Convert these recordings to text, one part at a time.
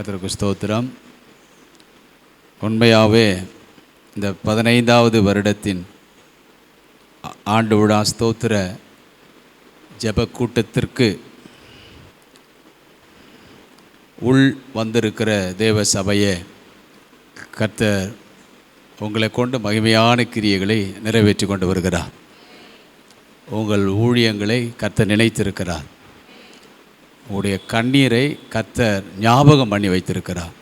கத்திரக்கு ஸ்தோத்திரம். உண்மையாகவே இந்த பதினைந்தாவது வருடத்தின் ஆண்டு விழா ஸ்தோத்திர ஜப கூட்டத்திற்கு உள் வந்திருக்கிற தேவ சபையை கர்த்தர் உங்களை கொண்டு மகிமையான கிரியைகளை நிறைவேற்றி கொண்டு வருகிறார். உங்கள் ஊழியங்களை கர்த்தர் நினைத்திருக்கிறார். உங்களுடைய கண்ணீரை கத்தர் ஞாபகம் பண்ணி வைத்திருக்கிறார்.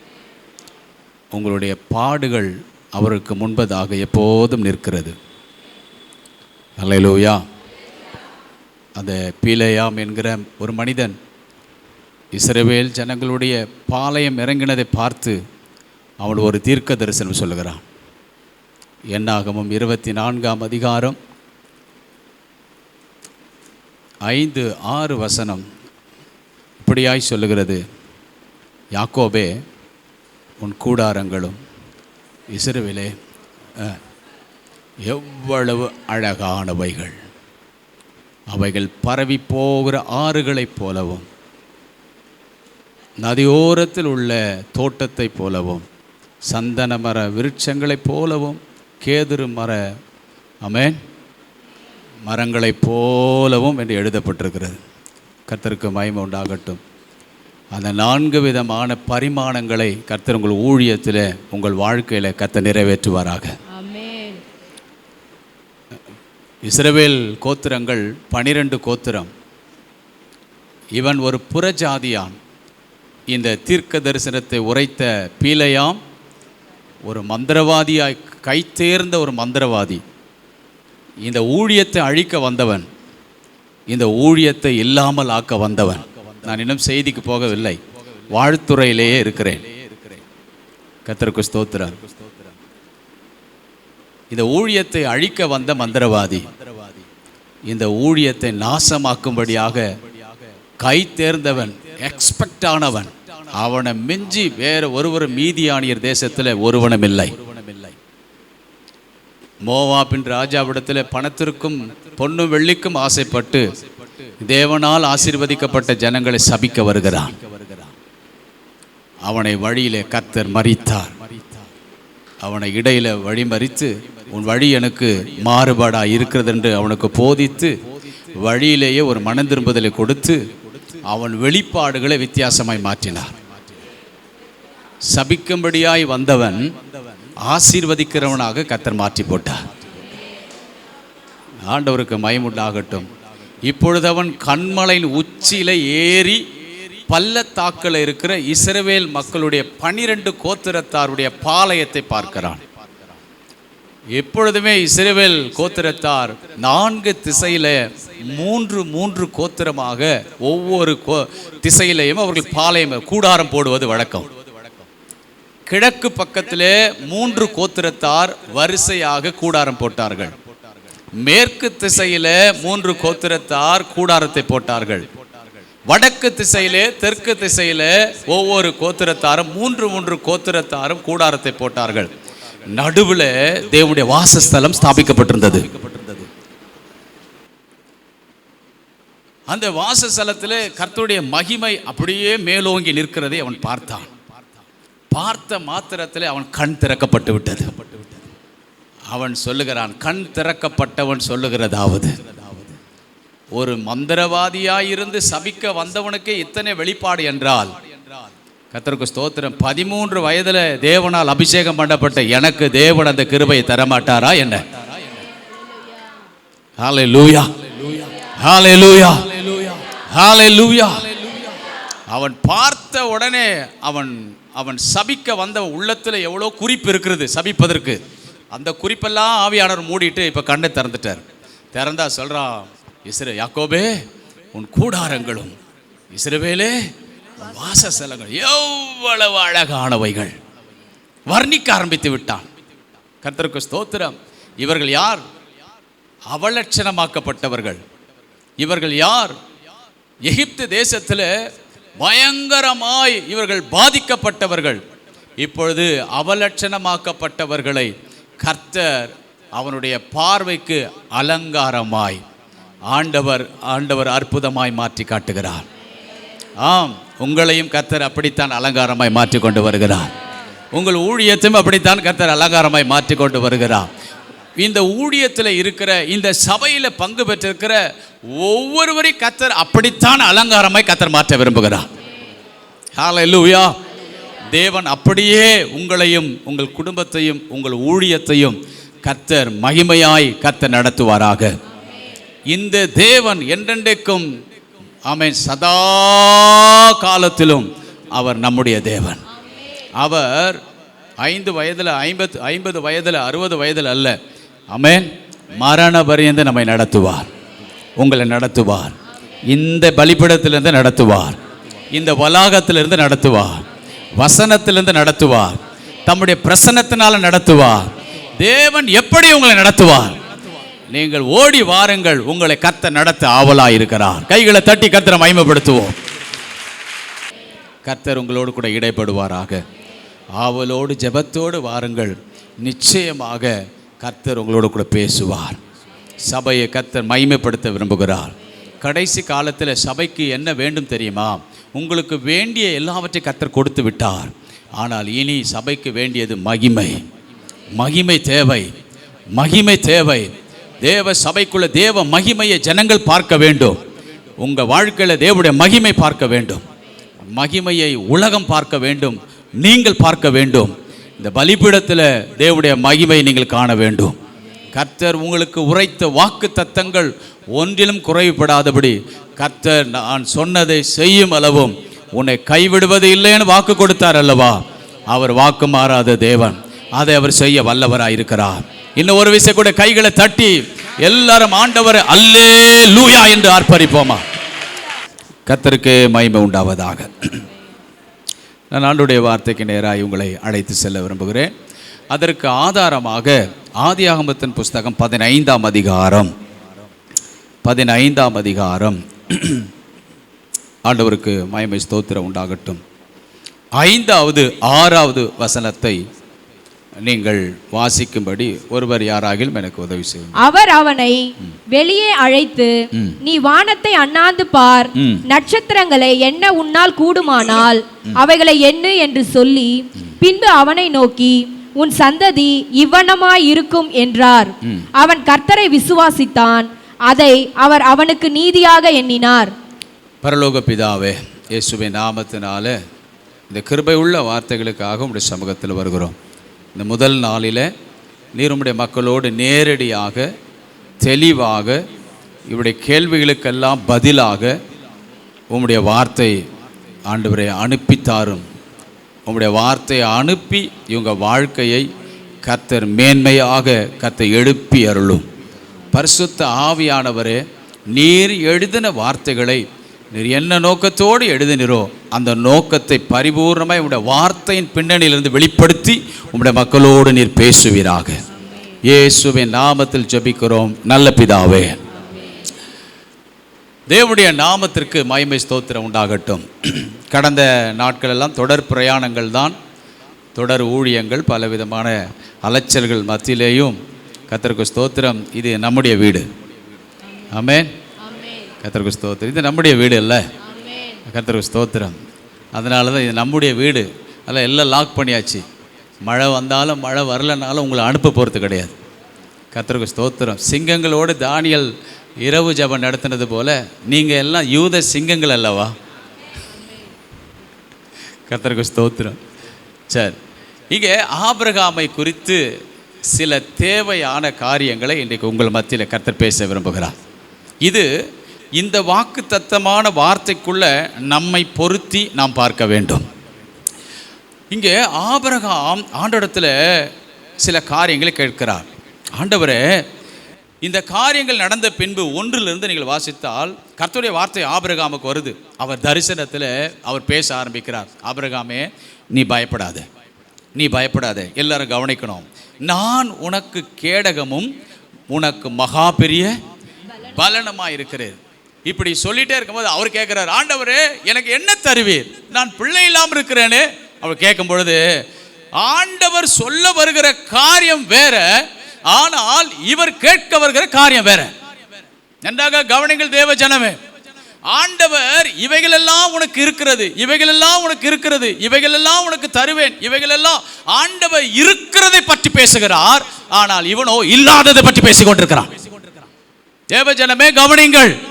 உங்களுடைய பாடுகள் அவருக்கு முன்பதாக எப்போதும் நிற்கிறது. அல்லையிலூயா அந்த பீலையாம் என்கிற ஒரு மனிதன் இஸ்ரவேல் ஜனங்களுடைய பாளையம் இறங்கினதை பார்த்து அவன் ஒரு தீர்க்க தரிசனம் சொல்லுகிறான். என்னாகமும் இருபத்தி நான்காம் அதிகாரம் ஐந்து ஆறு வசனம். இப்படியாய் சொல்லுகிறது. யாக்கோபே உன் கூடாரங்களும் இசிறுவிலே எவ்வளவு அழகானவைகள். அவைகள் பரவி போகிற ஆறுகளைப் போலவும் நதியோரத்தில் உள்ள தோட்டத்தைப் போலவும் சந்தன மர விருட்சங்களைப் போலவும் கேதுரு மர அமேன் மரங்களைப் போலவும் என்று எழுதப்பட்டிருக்கிறது. கர்த்தருக்கு மகிமை உண்டாகட்டும். அந்த நான்கு விதமான பரிமாணங்களை கர்த்தர் உங்கள் ஊழியத்தில் உங்கள் வாழ்க்கையில் கர்த்தர் நிறைவேற்றுவாராக. இஸ்ரவேல் கோத்திரங்கள் பனிரெண்டு கோத்திரம். இவன் ஒரு புறஜாதியான். இந்த தீர்க்க தரிசனத்தை உரைத்த பீலையாம் ஒரு மந்திரவாதியாய் கைத்தேர்ந்த ஒரு மந்திரவாதி. இந்த ஊழியத்தை அழிக்க வந்தவன். இந்த ஊழியத்தை இல்லாமல் ஆக்க வந்தவன். நான் இன்னும் செய்திக்கு போகவில்லை. வாழ்த்துறையிலேயே இருக்கிறேன். கத்தருக்கு ஸ்தோத்திரம். இந்த ஊழியத்தை அழிக்க வந்த மந்திரவாதி இந்த ஊழியத்தை நாசமாக்கும்படியாக கை தேர்ந்தவன் எக்ஸ்பெக்ட் ஆனவன் அவனை மிஞ்சி வேற ஒருவர் மீதியானியர் தேசத்தில் ஒருவனும் இல்லை. மோவாபின் ராஜாவிடத்தில் பணத்திற்கும் பொன்னும் வெள்ளிக்கும் ஆசைப்பட்டு தேவனால் ஆசீர்வதிக்கப்பட்ட ஜனங்களை சபிக்க வருகிறான். அவனை வழியிலே கத்தர் மறித்தார் அவனை இடையில வழி மறித்து உன் வழி எனக்கு மாறுபாடா இருக்கிறது என்று அவனுக்கு போதித்து வழியிலேயே ஒரு மன திரும்புதலை கொடுத்து அவன் வெளிப்பாடுகளை வித்தியாசமாய் மாற்றினார். சபிக்கும்படியாய் வந்தவன் ஆசீர்வதிக்கிறவனாக கத்தர் மாற்றி போட்டார் ஆண்டவருக்கு மயமுண்டாகட்டும். இப்பொழுது அவன் கண்மலையின் உச்சியில ஏறி பள்ளத்தாக்கில் இருக்கிற இஸ்ரவேல் மக்களுடைய பனிரெண்டு கோத்திரத்தாருடைய பாளையத்தை பார்க்கிறான். எப்பொழுதுமே இஸ்ரவேல் கோத்திரத்தார் நான்கு திசையில மூன்று மூன்று கோத்திரமாக ஒவ்வொரு கோ திசையிலையும் அவர்கள் பாளையம் கூடாரம் போடுவது வழக்கம். கிழக்கு பக்கத்திலே மூன்று கோத்திரத்தார் வரிசையாக கூடாரம் போட்டார்கள். மேற்கு திசையில் மூன்று கோத்திரத்தார் கூடாரத்தை போட்டார்கள். வடக்கு திசையிலே தெற்கு திசையில் ஒவ்வொரு கோத்திரத்தாரும் மூன்று மூன்று கோத்திரத்தாரும் கூடாரத்தை போட்டார்கள். நடுவில் தேவனுடைய வாசஸ்தலம் ஸ்தாபிக்கப்பட்டிருந்தது. அந்த வாசஸ்தலத்தில் கர்த்தருடைய மகிமை அப்படியே மேலோங்கி நிற்கிறதை அவன் பார்த்தான். பார்த்த மாத்திரத்தில் அவன் கண் திறக்கப்பட்டு விட்டது. அவன் சொல்லுகிறான் கண் திறக்கப்பட்டவன் சொல்லுகிறதாவது. ஒரு மந்திரவாதியாயிருந்து சபிக்க வந்தவனுக்கே இத்தனை வெளிப்பாடு என்றால் கத்தருக்கு ஸ்தோத்திரம் பதிமூன்று வயதில் தேவனால் அபிஷேகம் பண்ணப்பட்ட எனக்கு தேவன் அந்த கிருபையை தரமாட்டாரா என்ன? ஹalleluya. ஹalleluya. லூயா அவன் பார்த்த உடனே அவன் அவன் சபிக்க வந்த உள்ளத்தில் எவ்வளோ குறிப்பு இருக்கிறது சபிப்பதற்கு. அந்த குறிப்பெல்லாம் ஆவியானவர் மூடிட்டு இப்போ கண்ணை திறந்துட்டார். திறந்தா சொல்கிறான் இஸ்ரே யாக்கோபே உன் கூடாரங்களும் இஸ்ரவேலே உன் வாசஸ்தலங்கள் எவ்வளவு அழகானவைகள். வர்ணிக்க ஆரம்பித்து விட்டான். கர்த்தருக்கு ஸ்தோத்திரம். இவர்கள் யார்? அவலட்சணமாக்கப்பட்டவர்கள். இவர்கள் யார்? எகிப்து தேசத்தில் பயங்கரமாய் இவர்கள் பாதிக்கப்பட்டவர்கள். இப்பொழுது அவலட்சணமாக்கப்பட்டவர்களை கர்த்தர் அவனுடைய பார்வைக்கு அலங்காரமாய் ஆண்டவர் ஆண்டவர் அற்புதமாய் மாற்றி காட்டுகிறார். ஆம் உங்களையும் கர்த்தர் அப்படித்தான் அலங்காரமாய் மாற்றி கொண்டு வருகிறார். உங்கள் ஊழியத்தையும் அப்படித்தான் கர்த்தர் அலங்காரமாய் மாற்றி கொண்டு வருகிறார். இந்த ஊழியத்தில் இருக்கிற இந்த சபையில் பங்கு பெற்றிருக்கிற ஒவ்வொருவரையும் கத்தர் அப்படித்தான் அலங்காரமாய் கத்தர் மாற்ற விரும்புகிறார். ஹalleluya தேவன் அப்படியே உங்களையும் உங்கள் குடும்பத்தையும் உங்கள் ஊழியத்தையும் கத்தர் மகிமையாய் கத்தர் நடத்துவாராக. இந்த தேவன் என்றென்றைக்கும் அவன் சதா காலத்திலும் அவர் நம்முடைய தேவன். அவர் ஐந்து வயதில் ஐம்பத்து ஐம்பது வயதில் அறுபது வயதில் அல்ல. அமேன் மரண பரியந்து நம்மை நடத்துவார். உங்களை நடத்துவார். இந்த பலிப்பிடத்திலிருந்து நடத்துவார். இந்த வளாகத்திலிருந்து நடத்துவார். வசனத்திலிருந்து நடத்துவார். தம்முடைய பிரசனத்தினால நடத்துவார். தேவன் எப்படி உங்களை நடத்துவார்? நீங்கள் ஓடி வாருங்கள். உங்களை கத்த நடத்த ஆவலாக இருக்கிறார். கைகளை தட்டி கத்தரை மயமப்படுத்துவோம் கத்தர் உங்களோடு கூட இடைப்படுவாராக. ஆவலோடு ஜெபத்தோடு வாருங்கள். நிச்சயமாக கர்த்தர் உங்களோட கூட பேசுவார். சபையை கர்த்தர் மகிமைப்படுத்த விரும்புகிறார். கடைசி காலத்தில் சபைக்கு என்ன வேண்டும் தெரியுமா? உங்களுக்கு வேண்டிய எல்லாவற்றையும் கர்த்தர் கொடுத்து விட்டார். ஆனால் இனி சபைக்கு வேண்டியது மகிமை. மகிமை தேவை. மகிமை தேவை. தேவ சபைக்குள்ள தேவ மகிமையை ஜனங்கள் பார்க்க வேண்டும். உங்கள் வாழ்க்கையில் தேவடைய மகிமை பார்க்க வேண்டும். மகிமையை உலகம் பார்க்க வேண்டும். நீங்கள் பார்க்க வேண்டும். இந்த பலிபீடத்தில் தேவனுடைய மகிமை நீங்கள் காண வேண்டும். கர்த்தர் உங்களுக்கு உரைத்த வாக்கு தத்தங்கள் ஒன்றிலும் குறைவுபடாதபடி கர்த்தர் நான் சொன்னதை செய்யும் அளவும் உன்னை கைவிடுவது இல்லைன்னு வாக்கு கொடுத்தார் அல்லவா? அவர் வாக்கு மாறாத தேவன். அதை அவர் செய்ய வல்லவராய் இருக்கிறார். இன்னும் ஒரு விஷயம் கூட கைகளை தட்டி எல்லாரும் ஆண்டவர் அல்லே லூயா என்று ஆர்ப்பரிப்போமா? கர்த்தருக்கு மகிமை உண்டாவதாக. நான் ஆண்டுடைய வார்த்தைக்கு நேராக உங்களை அழைத்து செல்ல விரும்புகிறேன். அதற்கு ஆதாரமாக ஆதியாகமத்தின் புஸ்தகம் பதினைந்தாம் அதிகாரம். பதினைந்தாம் அதிகாரம். ஆண்டவருக்கு மயமை ஸ்தோத்திரம் உண்டாகட்டும். ஐந்தாவது ஆறாவது வசனத்தை நீங்கள் வாசிக்கும்படி ஒருவர் யாராகிலும் எனக்கு உதவி செய்யும் அவர் அவனை வெளியே அழைத்து. நீ வானத்தை அண்ணாந்து பார். நட்சத்திரங்களை எண்ண உன்னால் கூடுமானால் அவைகளை எண்ணு என்று சொல்லி பின்பு அவனை நோக்கி உன் சந்ததி இவ்வனமாய் இருக்கும் என்றார். அவன் கர்த்தரை விசுவாசித்தான். அதை அவர் அவனுக்கு நீதியாக எண்ணினார். பரலோக பிதாவே இயேசுவின் நாமத்தினால இந்த கிருபை உள்ள வார்த்தைகளுக்காக உடைய சமூகத்தில் வருகிறோம். இந்த முதல் நாளில் நீர் உம்முடைய மக்களோடு நேரடியாக தெளிவாக இவருடைய கேள்விகளுக்கெல்லாம் பதிலாக உம்முடைய வார்த்தை ஆண்டவரை அனுப்பித்தாரும். உம்முடைய வார்த்தையை அனுப்பி இவங்க வாழ்க்கையை கத்தர் மேன்மையாக கத்தை எழுப்பி அருளும் பரிசுத்த ஆவியானவரே நீர் எழுதின வார்த்தைகளை நீர் என்ன நோக்கத்தோடு எழுதினீரோ அந்த நோக்கத்தை பரிபூர்ணமாய் உடைய வார்த்தையின் பின்னணியிலிருந்து வெளிப்படுத்தி உங்களுடைய மக்களோடு நீர் பேசுவீராக. இயேசுவின் நாமத்தில் ஜபிக்கிறோம். நல்ல பிதாவே தேவனுடைய நாமத்திற்கு மயமை ஸ்தோத்திரம் உண்டாகட்டும். கடந்த நாட்களெல்லாம் தொடர் பிரயாணங்கள் தான் தொடர் ஊழியங்கள் பலவிதமான அலைச்சல்கள் மத்தியிலேயும் கத்தருக்கு ஸ்தோத்திரம். இது நம்முடைய வீடு. ஆமேன். கத்தருக்கு ஸ்தோத்திரம். இது நம்முடைய வீடு இல்லை? கத்தருக்கு ஸ்தோத்திரம். அதனால தான் இது நம்முடைய வீடு. அதில் எல்லாம் லாக் பண்ணியாச்சு. மழை வந்தாலும் மழை வரலனாலும் உங்களை அனுப்ப போகிறது கிடையாது. கத்தருக்கு ஸ்தோத்திரம். சிங்கங்களோடு தானியல் இரவு ஜெபம் நடத்தினது போல் நீங்கள் எல்லாம் யூத சிங்கங்கள் அல்லவா? கத்தருக்கு ஸ்தோத்திரம். சரி. இங்கே ஆபிரகாமை குறித்து சில தேவையான காரியங்களை இன்றைக்கு உங்கள் மத்தியில் கர்த்தர் பேச விரும்புகிறார். இது இந்த வாக்கு தத்தமான வார்த்தைக்குள்ள நம்மை பொருத்தி நாம் பார்க்க வேண்டும். இங்கே ஆபரகாம் ஆண்டிடத்தில் சில காரியங்களை கேட்கிறார். ஆண்டவரே இந்த காரியங்கள் நடந்த பின்பு ஒன்றிலிருந்து நீங்கள் வாசித்தால் கர்த்தருடைய வார்த்தை ஆபரகாமுக்கு வருது. அவர் தரிசனத்தில் அவர் பேச ஆரம்பிக்கிறார். ஆபிரகாமே நீ பயப்படாத. நீ பயப்படாத. எல்லாரும் கவனிக்கணும். நான் உனக்கு கேடகமும் உனக்கு மகா பெரிய பலனமாக இருக்கிறேன் இப்படி சொல்லிட்டே இருக்கும்போது அவர் கேட்குறாரு ஆண்டவரே எனக்கு என்ன தருவீர்? நான் பிள்ளை இல்லாமல் இருக்கிறேனே. அவர் கேட்கும் பொழுது ஆண்டவர் சொல்ல வருகிற காரியம் வேற ஆனால் இவர் கேட்க வருகிற காரியம் வேற. நன்றாக கவனங்கள் தேவ ஜனமே. ஆண்டவர் இவைகளெல்லாம் உனக்கு இருக்கிறது இவைகளெல்லாம் உனக்கு இருக்கிறது இவைகளெல்லாம் உனக்கு தருவேன் இவைகளெல்லாம் ஆண்டவர் இருக்கிறதை பற்றி பேசுகிறார் ஆனால் இவனோ இல்லாததை பற்றி பேசிக்கொண்டிருக்கிறான். தேவ தேவஜனமே கவனிங்கள்.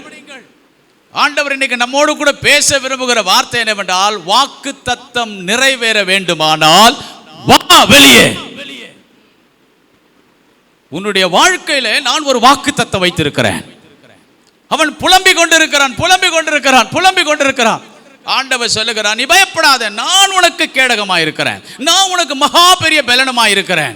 ஆண்டவர் இன்னைக்கு நம்மோடு கூட பேச விரும்புகிற வார்த்தை என்னவென்றால் வாக்கு தத்தம் நிறைவேற வேண்டுமானால் வா வெளியே. உன்னுடைய வாழ்க்கையில நான் ஒரு வாக்கு தத்தம் வைத்திருக்கிறேன். அவன் புலம்பிக் கொண்டிருக்கிறான் புலம்பிக் கொண்டிருக்கிறான் புலம்பிக் கொண்டிருக்கிறான். ஆண்டவர் சொல்லுகிறான் நீ பயப்படாத நான் உனக்கு கேடகமாயிருக்கிறேன். நான் உனக்கு மகா பெரிய பலனமாயிருக்கிறேன்.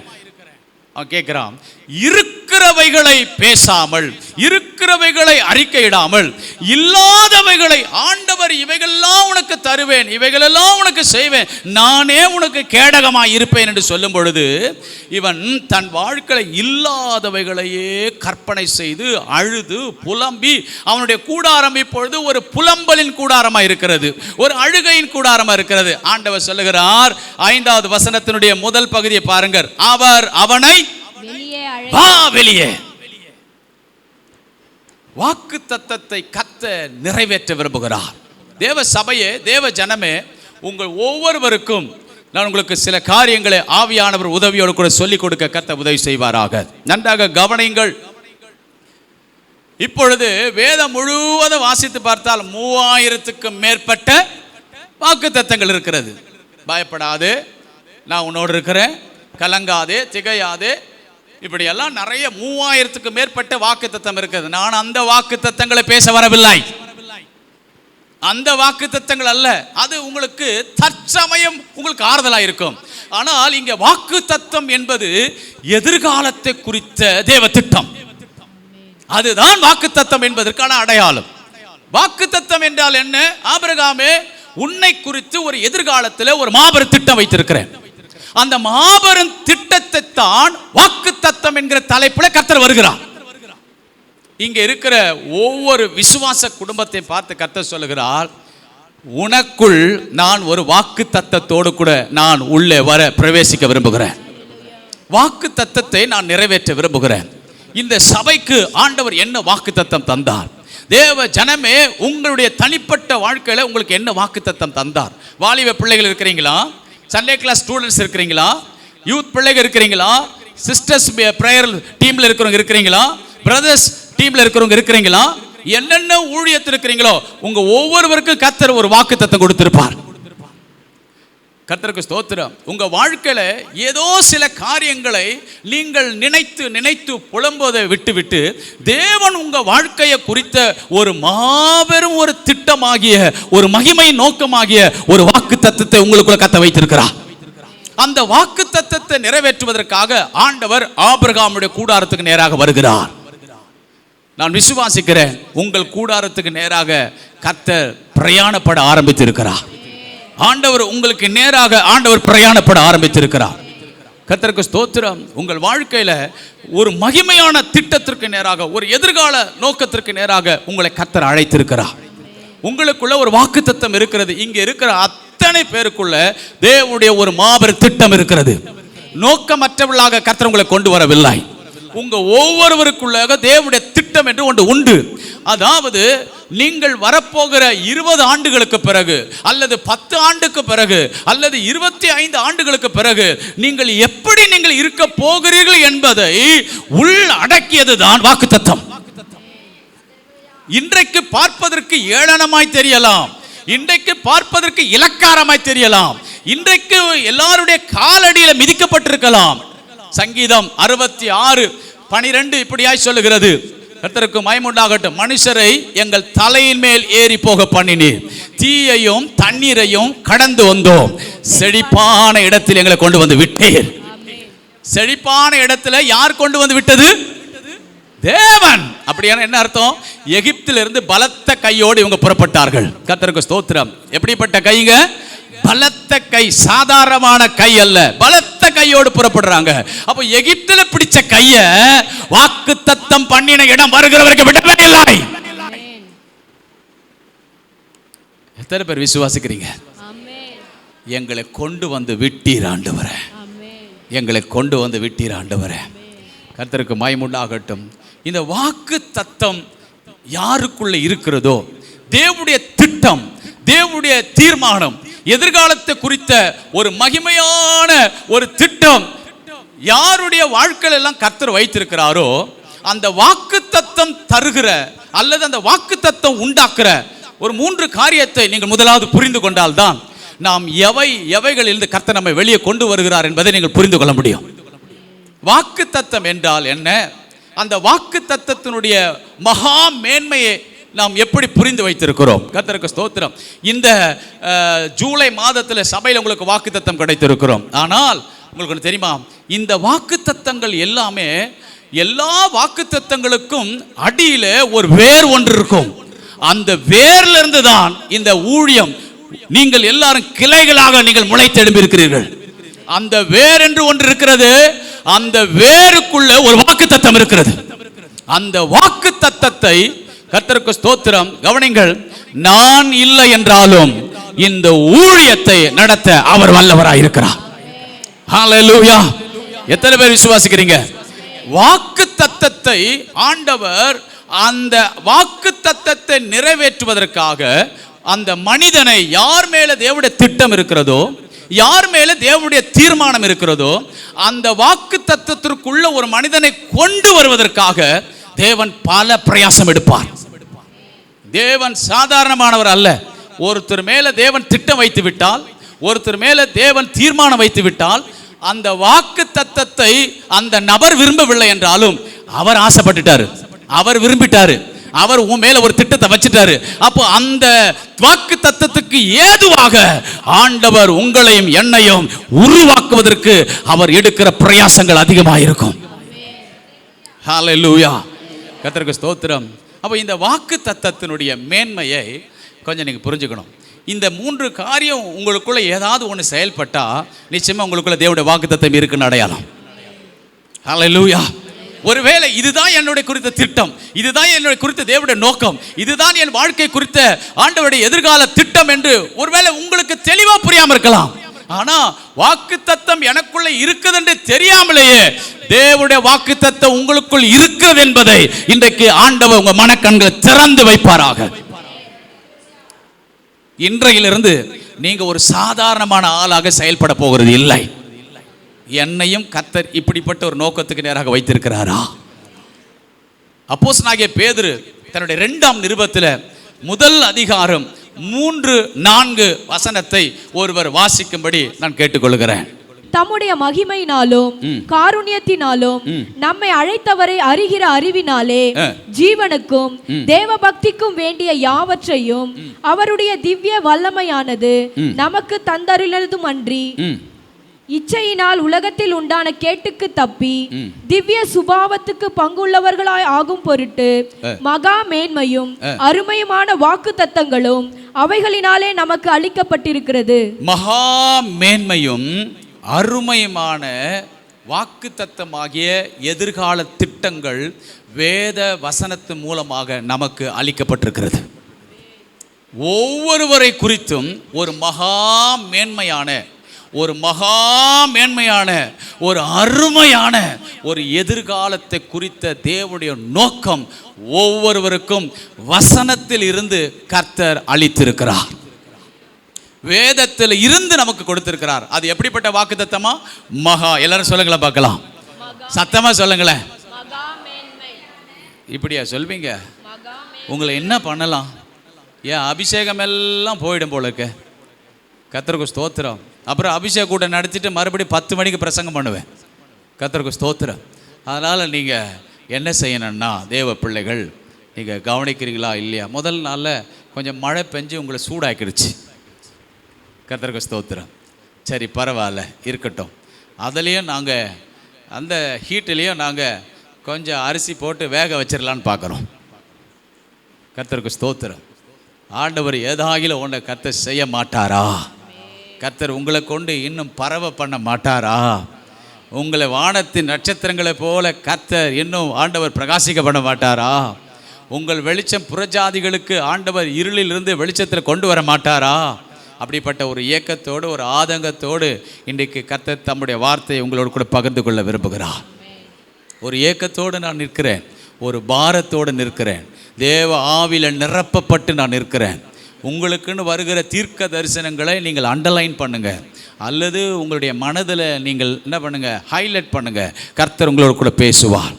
அவன் கேட்கிறான் இருக்கிறவைகளை பேசாமல் இருக்கிறவைகளை அறிக்கையிடாமல் இல்லாதவைகளை ஆண்டவர் இவைகளெல்லாம் உனக்கு தருவேன் இவைகளெல்லாம் உனக்கு செய்வேன் நானே உனக்கு கேடகமாக இருப்பேன் என்று சொல்லும் பொழுது இவன் தன் வாழ்க்கையில் இல்லாதவைகளையே கற்பனை செய்து அழுது புலம்பி அவனுடைய கூடாரம் இப்பொழுது ஒரு புலம்பலின் கூடாரமாக இருக்கிறது ஒரு அழுகையின் கூடாரமாக இருக்கிறது. ஆண்டவர் சொல்லுகிறார் ஐந்தாவது வசனத்தினுடைய முதல் பகுதியை பாருங்கள். அவர் அவனை வா வெளியே. வாக்கு தத்தத்தை கத்த நிறைவேற்ற விரும்புகிறார். தேவ சபையே தேவ ஜனமே உங்கள் ஒவ்வொருவருக்கும் நான் உங்களுக்கு சில காரியங்களை ஆவியானவர் உதவியோடு கூட சொல்லிக் கொடுக்க கத்த உதவி செய்வாராக. நன்றாக கவனிங்கள் இப்பொழுது வேதம் முழுவதும் வாசித்து பார்த்தால் மூவாயிரத்துக்கும் மேற்பட்ட வாக்கு தத்தங்கள் இருக்கிறது. பயப்படாது. நான் உன்னோடு இருக்கிறேன். கலங்காதே திகையாதே. இப்படியெல்லாம் நிறைய மூவாயிரத்துக்கு மேற்பட்ட வாக்கு தத்தம் இருக்குது. நான் அந்த வாக்கு தத்தங்களை பேச வரவில்லை. அந்த வாக்கு தத்தங்கள் அல்ல. அது உங்களுக்கு தற்சமயம் உங்களுக்கு ஆறுதலாக இருக்கும். ஆனால் இங்கே வாக்கு தத்தம் என்பது எதிர்காலத்தை குறித்த தேவ திட்டம் அதுதான் வாக்குத்தத்தம் என்பதற்கான அடையாளம். வாக்குத்தத்தம் என்றால் என்ன? ஆபிரகாமே உன்னை குறித்து ஒரு எதிர்காலத்தில் ஒரு மாபெரும் திட்டம் வைத்திருக்கிறேன். அந்த மாபெரும் திட்டத்தை தான் வாக்குத்தத்தம் என்கிற தலைப்பில் கத்தர் வருகிறார். இங்க இருக்கிற ஒவ்வொரு விசுவாச குடும்பத்தை பார்த்து கத்தர் சொல்லுகிறார் உனக்குள் நான் ஒரு வாக்கு தத்தத்தோடு கூட நான் உள்ளே வர பிரவேசிக்க விரும்புகிறேன். வாக்கு தத்தத்தை நான் நிறைவேற்ற விரும்புகிறேன். இந்த சபைக்கு ஆண்டவர் என்ன வாக்கு தத்தம் தந்தார்? தேவ ஜனமே உங்களுடைய தனிப்பட்ட வாழ்க்கையில உங்களுக்கு என்ன வாக்கு தத்தம் தந்தார்? வாலிப பிள்ளைகள் இருக்கிறீங்களா? சண்டே கிளாஸ் ஸ்டூடெண்ட்ஸ் இருக்கிறீங்களா? யூத் பிள்ளைங்க இருக்கிறீங்களா? சிஸ்டர்ஸ் ப்ரேயர் டீம்ல இருக்கிறவங்க இருக்கிறீங்களா? பிரதர்ஸ் டீம்ல இருக்கிறவங்க இருக்கிறீங்களா? என்னென்ன ஊழியத்தில் இருக்கிறீங்களோ உங்க ஒவ்வொருவருக்கும் கத்தர் ஒரு வாக்கு தத்தம் கொடுத்திருப்பார். கர்த்தருக்கு ஸ்தோத்திரம். உங்கள் வாழ்க்கையில் ஏதோ சில காரியங்களை நீங்கள் நினைத்து நினைத்து புலம்புவதை விட்டுவிட்டு தேவன் உங்கள் வாழ்க்கையை குறித்த ஒரு மாபெரும் ஒரு திட்டமாகிய ஒரு மகிமை நோக்கமாகிய ஒரு வாக்கு தத்துவத்தை உங்களுக்குள்ள கத்த வைத்திருக்கிறார் அந்த வாக்கு தத்துவத்தை நிறைவேற்றுவதற்காக ஆண்டவர் ஆபிரகாமுடைய கூடாரத்துக்கு நேராக வருகிறார். நான் விசுவாசிக்கிறேன் உங்கள் கூடாரத்துக்கு நேராக கத்த பிரயாணப்பட ஆரம்பித்திருக்கிறார். ஆண்டவர் உங்களுக்கு நேராக ஆண்டவர் பிரயாணப்பட ஆரம்பித்திருக்கிறார். கத்தருக்கு ஸ்தோத்திரம். உங்கள் வாழ்க்கையில் ஒரு மகிமையான திட்டத்திற்கு நேராக ஒரு எதிர்கால நோக்கத்திற்கு நேராக உங்களை கத்தர் அழைத்திருக்கிறார். உங்களுக்குள்ள ஒரு வாக்குத்தத்தம் இருக்கிறது. இங்கே இருக்கிற அத்தனை பேருக்குள்ள தேவனுடைய ஒரு மாபெரும் திட்டம் இருக்கிறது. நோக்கமற்றவர்களாக கத்தர் உங்களை கொண்டு வரவில்லை. உங்க ஒவ்வொருவருக்குள்ளாக தேவனுடைய திட்டம் என்று ஒன்று உண்டு. அதாவது நீங்கள் வரப்போகிற இருபது ஆண்டுகளுக்கு பிறகு அல்லது பத்து ஆண்டுக்கு பிறகு அல்லது இருபத்தி ஐந்து ஆண்டுகளுக்கு பிறகு நீங்கள் எப்படி நீங்கள் இருக்க போகிறீர்கள் என்பதை உள் அடக்கியதுதான் வாக்குத்தத்தம். இன்றைக்கு பார்ப்பதற்கு ஏளனமாய் தெரியலாம். இன்றைக்கு பார்ப்பதற்கு இலக்காரமாய் தெரியலாம். இன்றைக்கு எல்லாருடைய காலடியில் மிதிக்கப்பட்டிருக்கலாம். சங்கீதம் அறுபத்தி ஆறு பனிரெண்டு இப்படியாய் சொல்லுகிறது. கர்த்தருக்கு மயமுண்டாகட்டும். மனுஷரை எங்கள் தலையின் மேல் ஏறி போக பண்ணினீர். தீயையும் தண்ணீரையும் கடந்து வந்தோம். செழிப்பான இடத்தில் எங்களை கொண்டு வந்து விட்டீர். செழிப்பான இடத்துல யார் கொண்டு வந்து விட்டது? தேவன். அப்படியான என்ன அர்த்தம்? எகிப்திலிருந்து பலத்த கையோடு இவங்க புறப்பட்டார்கள். கர்த்தருக்கு ஸ்தோத்திரம். எப்படிப்பட்ட கைங்க? பலத்த கை சாதாரணமான கை அல்ல. பலத்த கையோடு புறப்படுறாங்க. அப்போ எகிப்துல பிடிச்ச கைய வாக்கு தத்தம் பண்ணின இடம் வருகிறவருக்கு விடவே இல்லை. எத்தனை பேர் விசுவாசிக்கிறீங்க? எங்களை கொண்டு வந்து விட்டீர் ஆண்டவரே. எங்களை கொண்டு வந்து விட்டீர் ஆண்டவரே. கர்த்தருக்கு மயமுண்டாகட்டும் இந்த வாக்கு தத்தம் யாருக்குள்ள இருக்கிறதோ தேவனுடைய திட்டம் தேவனுடைய தீர்மானம் எதிர்காலத்தை குறித்த ஒரு மகிமையான ஒரு திட்டம். யாருடைய வாழ்க்கையில எல்லாம் கர்த்தர் வைத்திருக்கிறாரோ அந்த வாக்கு தத்தம் தருகிற அல்லது அந்த வாக்கு தத்தம் உண்டாக்குற ஒரு மூன்று காரியத்தை நீங்கள் முதலாவது புரிந்து கொண்டால்தான் நாம் எவை எவைகளிலிருந்து கர்த்தர் நம்மை வெளியே கொண்டு வருகிறார் என்பதை நீங்கள் புரிந்து கொள்ள முடியும். வாக்கு தத்தம் என்றால் என்ன? அந்த வாக்கு தத்தத்தினுடைய மகா மேன்மையை நாம் எப்படி புரிந்து வைத்திருக்கிறோம்? கர்த்தருக்கு ஸ்தோத்திரம். இந்த ஜூலை மாதத்தில் சபையில் உங்களுக்கு வாக்குத்தத்தம் கிடைத்திருக்கிறோம். ஆனால் உங்களுக்கு தெரியுமா? இந்த வாக்குத்தத்தங்கள் எல்லாமே எல்லா வாக்குத்தத்தங்களுக்கும் அடியில் ஒரு வேர் ஒன்று இருக்கும். அந்த வேர்ல இருந்து தான் இந்த ஊழியம் நீங்கள் எல்லாரும் கிளைகளாக நீங்கள் முளைத்தெழும்பி இருக்கிறீர்கள் அந்த வேர் என்று ஒன்று இருக்கிறது அந்த வேருக்குள்ள ஒரு வாக்கு தத்தம் இருக்கிறது. அந்த வாக்கு தத்தத்தை கர்த்தருக்கு ஸ்தோத்திரம். கவனிங்கள் நான் இல்லை என்றாலும் இந்த ஊழியத்தை நடத்த அவர் வல்லவராய் இருக்கிறார். ஹalleluya எத்தனை பேர் விசுவாசிக்கிறீங்க? வாக்கு தத்தத்தை ஆண்டவர் அந்த வாக்கு தத்தத்தை நிறைவேற்றுவதற்காக அந்த மனிதனை யார் மேல தேவனுடைய திட்டம் இருக்கிறதோ யார் மேல தேவனுடைய தீர்மானம் இருக்கிறதோ அந்த வாக்கு தத்தத்திற்குள்ள ஒரு மனிதனை கொண்டு வருவதற்காக தேவன் பல பிரயாசம் எடுப்பார். தேவன் சாதாரணமானவர் அல்ல. ஒருத்தர் மேல தேவன் திட்டம் வைத்து விட்டால் ஒருத்தர் மேல தேவன் தீர்மானம் வைத்து விட்டால் அந்த வாக்கு தத்தத்தை அந்த நபர் விரும்பவில்லை என்றாலும் அவர் ஆசைப்பட்டுட்டாரு. அவர் விரும்பிட்டாரு. அவர் உன் மேல ஒரு திட்டத்தை வச்சுட்டாரு. அப்போ அந்த வாக்கு தத்தத்துக்கு ஏதுவாக ஆண்டவர் உங்களையும் என்னையும் உருவாக்குவதற்கு அவர் எடுக்கிற பிரயாசங்கள் அதிகமாக இருக்கும் ஹalleluya கர்த்தருக்கு ஸ்தோத்திரம். அப்போ இந்த வாக்கு தத்தத்தினுடைய மேன்மையை கொஞ்சம் நீங்கள் புரிஞ்சுக்கணும். இந்த மூன்று காரியம் உங்களுக்குள்ள ஏதாவது ஒன்று செயல்பட்டால் நிச்சயமாக உங்களுக்குள்ள தேவனுடைய வாக்கு தத்தம் இருக்குன்னு அடையாளம். ஹalleluya ஒருவேளை இதுதான் என்னுடைய குறித்த திட்டம் இதுதான் என்னுடைய குறித்த தேவனுடைய நோக்கம் இதுதான் என் வாழ்க்கை குறித்த ஆண்டவருடைய எதிர்கால திட்டம் என்று ஒருவேளை உங்களுக்கு தெளிவாக புரியாமல் இருக்கலாம். ஆனா வாக்கு தத்தம் எனக்குள்ள இருக்குது என்று தெரியாமலேயே தேவனுடைய வாக்கு தத்தம் உங்களுக்குள் இருக்கிறது என்பதை இன்றைக்கு ஆண்டவர் உங்க மனக்கண்களை திறந்து வைப்பாராக. இன்றையிலிருந்து நீங்க ஒரு சாதாரணமான ஆளாக செயல்பட போகிறது இல்லை. என்னையும் கத்தர் இப்படிப்பட்ட ஒரு நோக்கத்துக்கு நேராக வைத்திருக்கிறாரா? அப்போஸ் நாகிய பேதுரு தன்னுடைய இரண்டாம் நிருபத்தில் முதல் அதிகாரம் மூன்று நான்கு வசனத்தை ஒருவர் வாசிக்கும்படி நான் கேட்டுக்கொள்கிறேன் தம்முடைய மகிமையினாலும். காருண்யத்தினாலும். நம்மை அழைத்தவரை அறிகிற அறிவினாலே. ஜீவனுக்கும் தேவ பக்திக்கும் வேண்டிய யாவற்றையும் அவருடைய திவ்ய வல்லமையானது நமக்கு தந்தருளதும் அன்றி இச்சையினால் உலகத்தில் உண்டான கேட்டுக்கு தப்பி. திவ்ய சுபாவத்துக்கு பங்குள்ளவர்களாய் ஆகும் பொருட்டு. மகா மேன்மையும். அருமையுமான வாக்கு தத்தங்களும் அவைகளினாலே நமக்கு அளிக்கப்பட்டிருக்கிறது மகா மேன்மையும் அருமையுமான வாக்கு தத்தமாகிய எதிர்கால திட்டங்கள் வேத வசனத்து மூலமாக நமக்கு அளிக்கப்பட்டிருக்கிறது ஒவ்வொருவரை குறித்தும் ஒரு மகா மேன்மையான ஒரு மகா மேன்மையான ஒரு அருமையான ஒரு எதிர்காலத்தை குறித்த தேவனுடைய நோக்கம் ஒவ்வொருவருக்கும் வசனத்தில் இருந்து கர்த்தர் அளித்திருக்கிறார். வேதத்தில் இருந்து நமக்கு கொடுத்திருக்கிறார். அது எப்படிப்பட்ட வாக்குத்தத்தமா? மகா. எல்லாரும் சொல்லுங்களேன் பார்க்கலாம். சத்தமா சொல்லுங்களேன். இப்படியா சொல்வீங்க? உங்களை என்ன பண்ணலாம்? ஏன் அபிஷேகம் எல்லாம் போயிடும் போல இருக்க கத்தருக்கு ஸ்தோத்திரம். அப்புறம் அபிஷேக கூட்டம் நடத்திட்டு மறுபடியும் பத்து மணிக்கு பிரசங்கம் பண்ணுவேன். கத்தருக்கு ஸ்தோத்திரம். அதனால் நீங்கள் என்ன செய்யணும்னா தேவ பிள்ளைகள் நீங்கள் கவனிக்கிறீங்களா இல்லையா? முதல் நாளில் கொஞ்சம் மழை பெஞ்சு உங்களை சூடாக்கிடுச்சு. கத்தருக்கு ஸ்தோத்திரம். சரி பரவாயில்ல இருக்கட்டும். அதுலேயும் நாங்கள் அந்த ஹீட்டுலேயும் நாங்கள் கொஞ்சம் அரிசி போட்டு வேக வச்சிடலான்னு பார்க்குறோம் கத்தருக்கு ஸ்தோத்திரம். ஆண்டவர் ஏதாகிலும் ஒன்றை கர்த்தர் செய்ய மாட்டாரா? கர்த்தர் உங்களை கொண்டு இன்னும் பரவ பண்ண மாட்டாரா? உங்களை வானத்தின் நட்சத்திரங்களை போல கர்த்தர் இன்னும் ஆண்டவர் பிரகாசிக்க பண்ண மாட்டாரா? உங்கள் வெளிச்சம் புறஜாதிகளுக்கு ஆண்டவர் இருளிலிருந்து வெளிச்சத்தில் கொண்டு வர மாட்டாரா? அப்படிப்பட்ட ஒரு இயக்கத்தோடு ஒரு ஆதங்கத்தோடு இன்றைக்கு கர்த்தர் தம்முடைய வார்த்தையை உங்களோடு கூட பகிர்ந்து கொள்ள விரும்புகிறார். ஒரு ஏக்கத்தோடு நான் நிற்கிறேன் ஒரு பாரத்தோடு நிற்கிறேன் தேவ ஆவில நிரப்பப்பட்டு நான் இருக்கிறேன் உங்களுக்குன்னு வருகிற தீர்க்க தரிசனங்களை நீங்கள் அண்டர்லைன் பண்ணுங்கள் அல்லது உங்களுடைய மனதில் நீங்கள் என்ன பண்ணுங்கள் ஹைலைட் பண்ணுங்கள் கர்த்தர் உங்களோட கூட பேசுவார்.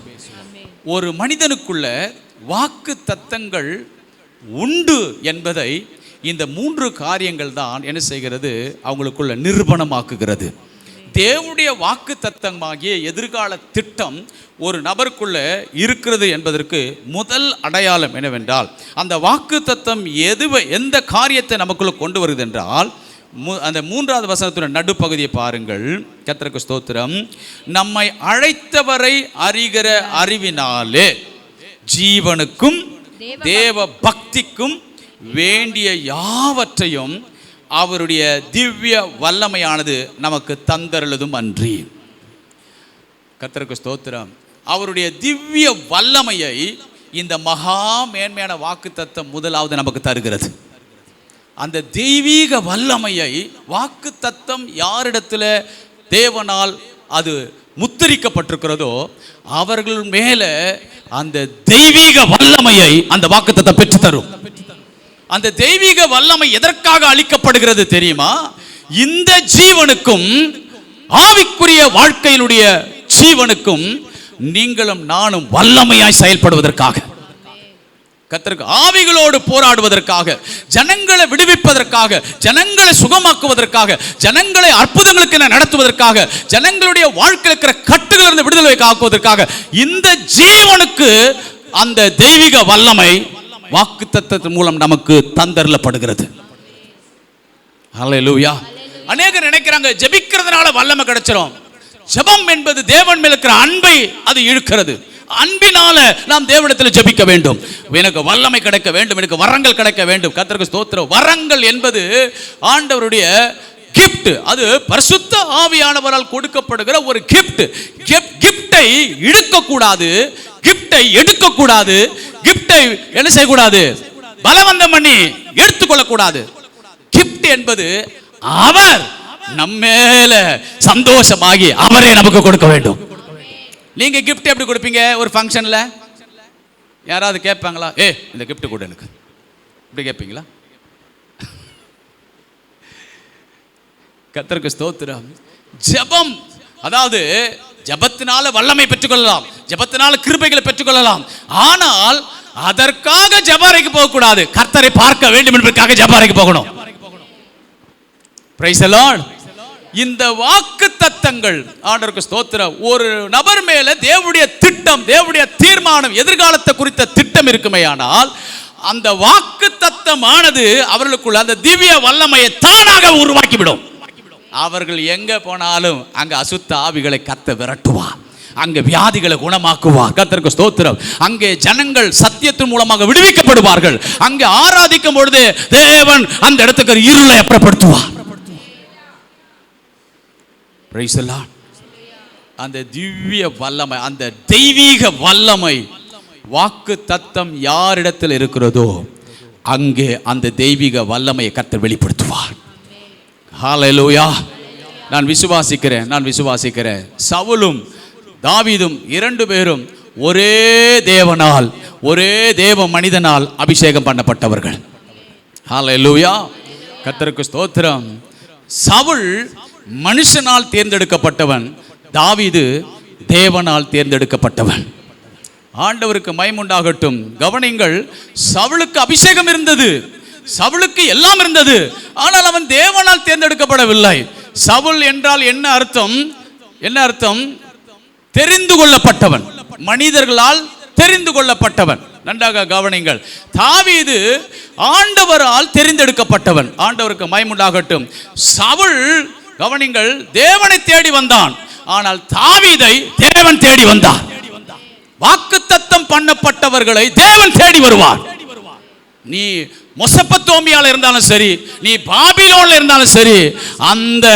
ஒரு மனிதனுக்குள்ள வாக்கு தத்தங்கள் உண்டு என்பதை இந்த மூன்று காரியங்கள் தான் என்ன செய்கிறது? அவங்களுக்குள்ள நிரூபணமாக்குகிறது. தேவனுடைய வாக்கு தத்தமாகிய எதிர்கால திட்டம் ஒரு நபருக்குள்ள இருக்கிறது என்பதற்கு முதல் அடையாளம் என்னவென்றால் அந்த வாக்கு தத்தம் எதுவை எந்த காரியத்தை நமக்குள்ள கொண்டு வருது என்றால் அந்த மூன்றாவது வசனத்துடைய நடுப்பகுதியை பாருங்கள். கர்த்தருக்கு ஸ்தோத்திரம். நம்மை அழைத்தவரை அறிகிற அறிவினாலே ஜீவனுக்கும் தேவ பக்திக்கும் வேண்டிய யாவற்றையும் அவருடைய திவ்ய வல்லமையானது நமக்கு தந்தருளதும் அன்றி. கத்தருக்கு ஸ்தோத்திரம். அவருடைய திவ்ய வல்லமையை இந்த மகா மேன்மையான வாக்கு தத்தம் முதலாவது நமக்கு தருகிறது. அந்த தெய்வீக வல்லமையை வாக்கு தத்தம் தேவனால் அது முத்திரிக்கப்பட்டிருக்கிறதோ அவர்கள் மேலே அந்த தெய்வீக வல்லமையை அந்த வாக்கு தத்தம் பெற்று தரும் அந்த தெய்வீக வல்லமை எதற்காக அளிக்கப்படுகிறது தெரியுமா? இந்த ஜீவனுக்கும் ஆவிக்குரிய வாழ்க்கையினுடைய ஜீவனுக்கும் நீங்களும் நானும் வல்லமையாய் செயல்படுவதற்காக. கத்தருக்கு ஆவிகளோடு போராடுவதற்காக ஜனங்களை விடுவிப்பதற்காக ஜனங்களை சுகமாக்குவதற்காக ஜனங்களை அற்புதங்களுக்கு என நடத்துவதற்காக ஜனங்களுடைய வாழ்க்கையில் இருக்கிற கட்டுகளிலிருந்து விடுதலை காக்குவதற்காக இந்த ஜீவனுக்கு அந்த தெய்வீக வல்லமை வாக்குத்தத்தத்தின் மூலம் நமக்கு தந்தரலப்படுகிறது ஹalleluya. அநேகர் நினைக்கிறாங்க ஜெபிக்கிறதுனால வல்லமை கிடைச்சிரும். ஜெபம் என்பது தேவன் மேல் இருக்கிற அன்பை அது இழுக்கிறது. அன்பினால நாம் தேவனிடத்தில் ஜெபிக்க வேண்டும். எனக்கு வல்லமை கிடைக்க வேண்டும் எனக்கு வரங்கள் கிடைக்க வேண்டும். கத்திரக்கு ஸ்தோத்திரம். வரங்கள் என்பது ஆண்டவருடைய கிஃப்ட் அது பரிசுத்த ஆவியானவரால் கொடுக்கப்படுகிற ஒரு கிஃப்ட் கிஃப்டை இழுக்க கூடாது கிஃப்டை எடுக்க கூடாது கிஃப்டை என்ன செய்யக்கூடாது? பலவந்தம் பண்ணி எடுத்துக்கொள்ள கூடாது கிஃப்ட் என்பது அவர் நம்மேல சந்தோஷமாகி அவரே நமக்கு கொடுக்க வேண்டும். நீங்க கிஃப்ட் எப்படி கொடுப்பீங்க? ஒரு ஃபங்க்ஷன்ல யாராவது கேட்பாங்களா? ஏ இந்த கிஃப்ட் கொடு எனக்கு. இப்படி கேட்பீங்களா? கத்தருக்கு ஸ்தோத்திரம். ஜெபம் அதாவது ஜபத்தினால வல்லமை பெற்றுக்கொள்ளலாம். ஜபத்தினால கிருபைகளை பெற்றுக்கொள்ளலாம். ஆனால் அதற்காக ஜபாரைக்கு போகக்கூடாது. கர்த்தரை பார்க்க வேண்டும் என்பதற்காக ஜபாரைக்கு போகணும். இந்த வாக்கு தத்தங்கள் ஆண்டருக்கு ஸ்தோத்திரம். ஒரு நபர் மேல தேவனுடைய திட்டம் தேவனுடைய தீர்மானம் எதிர்காலத்தை குறித்த திட்டம் இருக்குமேயானால் அந்த வாக்கு தத்தமானது அவர்களுக்குள்ள அந்த திவ்ய வல்லமையை தானாக உருவாக்கிவிடும். அவர்கள் எங்கே போனாலும் அங்கே அசுத்த ஆவிகளை கத்த விரட்டுவா. அங்கே வியாதிகளை குணமாக்குவா. கத்தருக்கு ஸ்தோத்திரம். அங்கே ஜனங்கள் சத்தியத்தின் மூலமாக விடுவிக்கப்படுவார்கள். அங்கே ஆராதிக்கும் பொழுது தேவன் அந்த இடத்துக்கு ஒரு இருளை அப்புறப்படுத்துவா. அந்த திவ்ய வல்லமை அந்த தெய்வீக வல்லமை வாக்கு தத்தம் யாரிடத்தில் இருக்கிறதோ அங்கே அந்த தெய்வீக வல்லமையை கத்தர் வெளிப்படுத்துவார். ஹalleluya நான் விசுவாசிக்கிறேன் நான் விசுவாசிக்கிறேன். சவுலும் தாவிதும் இரண்டு பேரும் ஒரே தேவனால் ஒரே தேவ மனிதனால் அபிஷேகம் பண்ணப்பட்டவர்கள். ஹalleluya கத்தருக்கு ஸ்தோத்திரம். சவுல் மனுஷனால் தேர்ந்தெடுக்கப்பட்டவன் தாவிது தேவனால் தேர்ந்தெடுக்கப்பட்டவன். ஆண்டவருக்கு மைமுண்டாகட்டும் கவனிங்கள் சவுளுக்கு அபிஷேகம் இருந்தது. சவுளுக்கு எல்லாம் இருந்தது. ஆனால் அவன் தேவனால் தேர்ந்தெடுக்கப்படவில்லை. சவுல் என்றால் என்ன அர்த்தம்? என்ன அர்த்தம்? தெரிந்து கொள்ளப்பட்டவன். மனிதர்களால் தெரிந்து கொள்ளப்பட்டவன். நன்றாக கவனிங்கள் தாவீது ஆண்டவரால் தெரிந்தெடுக்கப்பட்டவன். ஆண்டவருக்கு மயமுண்டாகட்டும் சவுள் கவனிங்கள் தேவனை தேடி வந்தான். ஆனால் தாவீதை தேவன் தேடி வந்தார் வாக்குத்தத்தம் பண்ணப்பட்டவர்களை தேவன் தேடி வருவார். நீ மொசப்பத்தோமியால இருந்தாலும் சரி நீ பாபிலோன்ல இருந்தாலும் சரி அந்த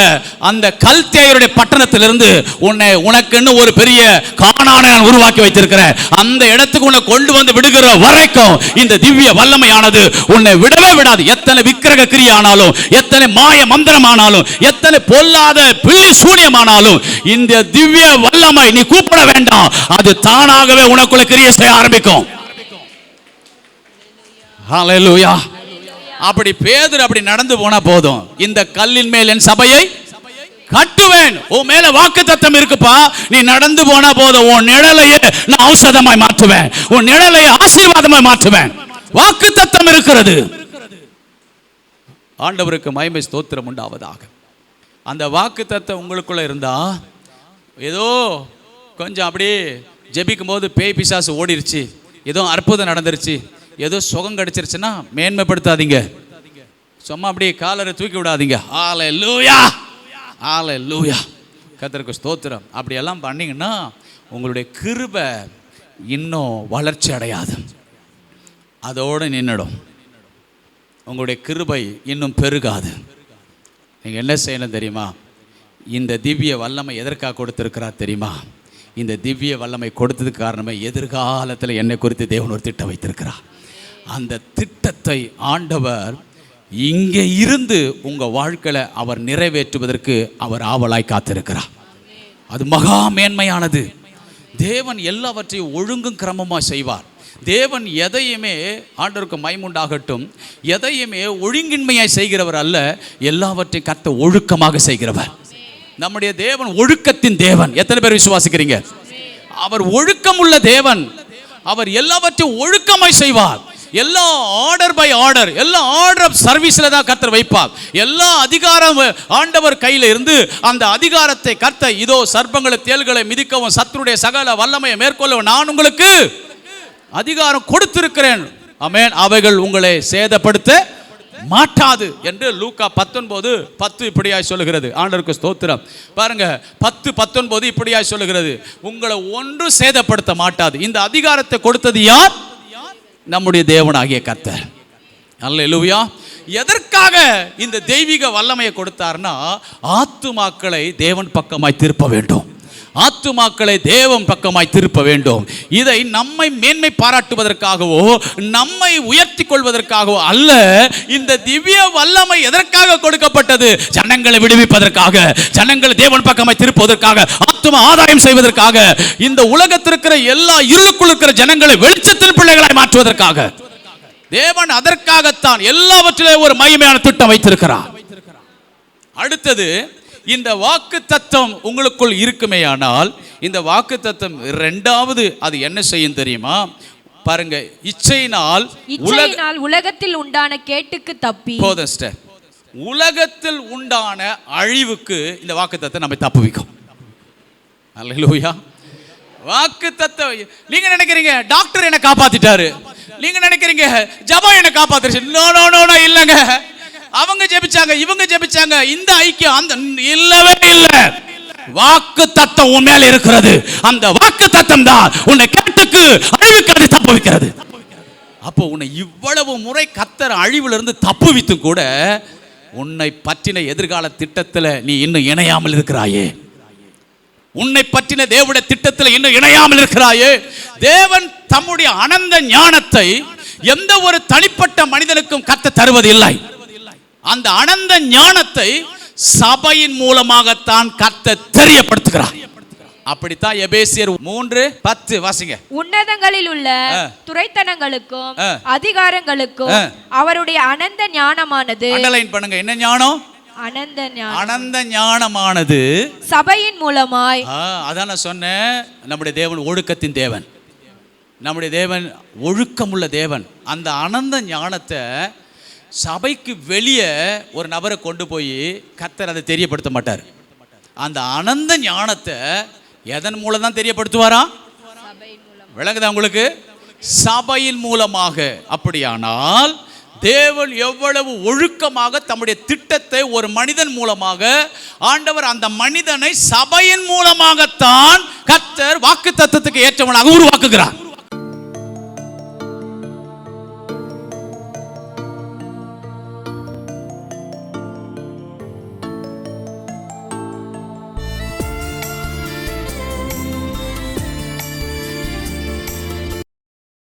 அந்த கல்தேயருடைய பட்டணத்திலிருந்து உன்னை உனக்குன்னு ஒரு பெரிய காணான நான் உருவாக்கி வைத்திருக்கிறேன். அந்த இடத்துக்கு உன்னை கொண்டு வந்து விடுகிற வரைக்கும் இந்த திவ்ய வல்லமையானது உன்னை விடவே விடாது. எத்தனை விக்கிரக கிரியானாலும் எத்தனை மாய மந்திரமானாலும் எத்தனை பொல்லாத பில்லி சூனியமானாலும் இந்த திவ்ய வல்லமை நீ கூப்பிட வேண்டாம். அது தானாகவே உனக்குள்ள கிரியை செய்ய ஆரம்பிக்கும். ஹalleluya அப்படி பேதர் அப்படி நடந்து போனா போதும். இந்த கல்லின் மேல் என் சபையை கட்டுவேன். உன் மேல வாக்கு தத்தம் இருக்குப்பா. நீ நடந்து போனா போதும். உன் நிழலையே நான் ஔஷதமாய் மாற்றுவேன். உன் நிழலையே ஆசீர்வாதமாய் மாற்றுவேன். வாக்கு தத்தம் இருக்கிறது. ஆண்டவருக்கு மகிமை ஸ்தோத்திரம் உண்டாவதாக. அந்த வாக்கு தத்தம் உங்களுக்குள்ள இருந்தா ஏதோ கொஞ்சம் அப்படியே ஜெபிக்கும் போது பேய் பிசாசு ஓடிருச்சு. ஏதோ அற்புதம் நடந்துருச்சு. ஏதோ சுகம் கிடைச்சிருச்சுன்னா மேன்மைப்படுத்தாதீங்க. சும்மா அப்படியே காலரை தூக்கி விடாதீங்க. ஆலை லூயா ஆலை லூயா கத்தருக்கு ஸ்தோத்திரம். அப்படியெல்லாம் பண்ணிங்கன்னா உங்களுடைய கிருபை இன்னும் வளர்ச்சி அடையாது. அதோடு நின்றுடும் உங்களுடைய கிருபை இன்னும் பெருகாது. நீங்கள் என்ன செய்யணும் தெரியுமா? இந்த திவ்ய வல்லமை எதற்காக கொடுத்துருக்கிறா தெரியுமா? இந்த திவ்ய வல்லமை கொடுத்ததுக்கு காரணமே எதிர்காலத்தில் என்னை குறித்து தேவன் ஒரு திட்டம் வைத்திருக்கிறார். அந்த திட்டத்தை ஆண்டவர் இங்கே இருந்து உங்கள் வாழ்க்கையில் அவர் நிறைவேற்றுவதற்கு அவர் ஆவலாய் காத்திருக்கிறார். அது மகா மேன்மையானது. தேவன் எல்லாவற்றையும் ஒழுங்கும் கிரமமாக செய்வார். தேவன் எதையுமே ஆண்டவருக்கு மைமுண்டாகட்டும் எதையுமே ஒழுங்கின்மையாய் செய்கிறவர் அல்ல எல்லாவற்றையும் கத்த ஒழுக்கமாக செய்கிறவர். நம்முடைய தேவன் ஒழுக்கத்தின் தேவன். எத்தனை பேர் விசுவாசிக்கிறீங்க? அவர் ஒழுக்கமுள்ள தேவன். அவர் எல்லாவற்றையும் ஒழுக்கமாய் செய்வார். எல்லா ஆர்டர் பை ஆர்டர் எல்லா ஆர்டர் ஆஃப் சர்வீஸில் தான் கர்த்தர் வைப்பார். எல்லா அதிகாரம் ஆண்டவர் கையில் இருந்து அந்த அதிகாரத்தை கர்த்த இதோ சர்ப்பங்களை தேள்களை மிதிக்கவும் சத்துருடைய சகல வல்லமையை மேற்கொள்ளவும் நான் உங்களுக்கு அதிகாரம் கொடுத்திருக்கிறேன். அமேன் அவைகள் உங்களை சேதப்படுத்த மாட்டாது என்று லூக்கா பத்தொன்பது பத்து இப்படியாய் சொல்லுகிறது. ஆண்டருக்கு ஸ்தோத்திரம். பாருங்க பத்து பத்தொன்பது இப்படியாய் சொல்லுகிறது. உங்களை ஒன்றும் சேதப்படுத்த மாட்டாது. இந்த அதிகாரத்தை கொடுத்தது யார்? நம்முடைய தேவனாகிய நல்ல லுவியா எதற்காக இந்த தெய்வீக வல்லமையை கொடுத்தார்னா ஆத்துமாக்களை தேவன் பக்கமாய் திருப்ப வேண்டும். ஆத்துமாக்களை தேவன் பக்கமாய் திருப்ப வேண்டும். இதை நம்மை மேன்மை பாராட்டுவதற்காகவோ நம்மை உயர்த்தி கொள்வதற்காகவோ அல்ல இந்த திவ்ய வல்லமை எதற்காக கொடுக்கப்பட்டது? ஜனங்களை விடுவிப்பதற்காக ஜனங்களை தேவன் பக்கமாய் திருப்புவதற்காக ஆத்தும ஆதாயம் செய்வதற்காக இந்த உலகத்தில் இருக்கிற எல்லா இருளுக்குள் இருக்கிற ஜனங்களை வெளிச்சத்தில் பிள்ளைகளாய் மாற்றுவதற்காக. தேவன் அதற்காகத்தான் எல்லாவற்றிலே ஒரு மகிமையான திட்டம் வைத்திருக்கிறார். அடுத்தது இந்த வாக்கு தத்துவம் உங்களுக்குள் இருக்குமேயானால் இந்த வாக்கு தத்துவம் ரெண்டாவது அது என்ன செய்யும் தெரியுமா? பாருங்க இச்சையினால் இச்சையினால் உலகத்தில் உண்டான கேட்டுக்கு தப்பி. போதும். உலகத்தில் உண்டான அழிவுக்கு இந்த வாக்கு தத்துவம் நம்மை தப்புவிக்கும் அல்லேலூயா. வாக்கு தத்துவம் நீங்க நினைக்கிறீங்க டாக்டர் என்ன காப்பாத்திட்டாரு. நீங்க நினைக்கிறீங்க ஜபம் என்ன காப்பாத்துருச்சு. நோ நோ நோ இல்லங்க. அவங்க ஜெபிச்சாங்க இவங்க ஜெபிச்சாங்க. இந்த ஐக்கியம் அந்த இல்லவே இல்லை. வாக்கு தத்தம் உன் மேல இருக்கிறது. அந்த வாக்கு தத்தம் தான் உன்னை கேட்டுக்கு அழிவுக்கு அது தப்புவிக்கிறது அப்போ உன்னை இவ்வளவு முறை கத்தர் அழிவிலிருந்து தப்புவித்தும் கூட உன்னை பற்றின எதிர்கால திட்டத்தில் நீ இன்னும் இணையாமல் இருக்கிறாயே. உன்னை பற்றின தேவட திட்டத்தில் இன்னும் இணையாமல் இருக்கிறாயே. தேவன் தம்முடைய அனந்த ஞானத்தை எந்த ஒரு தனிப்பட்ட மனிதனுக்கும் கத்த தருவது இல்லை அந்த அனந்த ஞானத்தை சபையின் மூலமாகத்தான் கத்த தெரியப்படுத்துகிறார். அப்படித்தான் எபேசியர் மூன்று பத்து வாசிங்க. உன்னதங்களில் உள்ள ஆ. அதிகாரங்களுக்கும். அவருடைய அனந்த ஞானமானது அண்டர்லைன் பண்ணுங்க என்ன ஞானம்? அனந்த ஞானம். அனந்த ஞானமானது. சபையின் மூலமாய் அதான் நான் சொன்னேன். நம்முடைய தேவன் ஒழுக்கத்தின் தேவன். நம்முடைய தேவன் ஒழுக்கமுள்ள தேவன். அந்த அனந்த ஞானத்தை சபைக்கு வெளியே ஒரு நபரை கொண்டு போய் கத்தர் அதை தெரியப்படுத்த மாட்டார். அந்த அனந்த ஞானத்தை எதன் மூலம் தான் தெரியப்படுத்துவாரா? விளங்குதா உங்களுக்கு? சபையின் மூலமாக. அப்படியானால் தேவன் எவ்வளவு ஒழுக்கமாக தம்முடைய திட்டத்தை ஒரு மனிதன் மூலமாக ஆண்டவர் அந்த மனிதனை சபையின் மூலமாகத்தான் கத்தர் வாக்கு தத்துவத்துக்கு ஏற்றவனாக உருவாக்குகிறார்.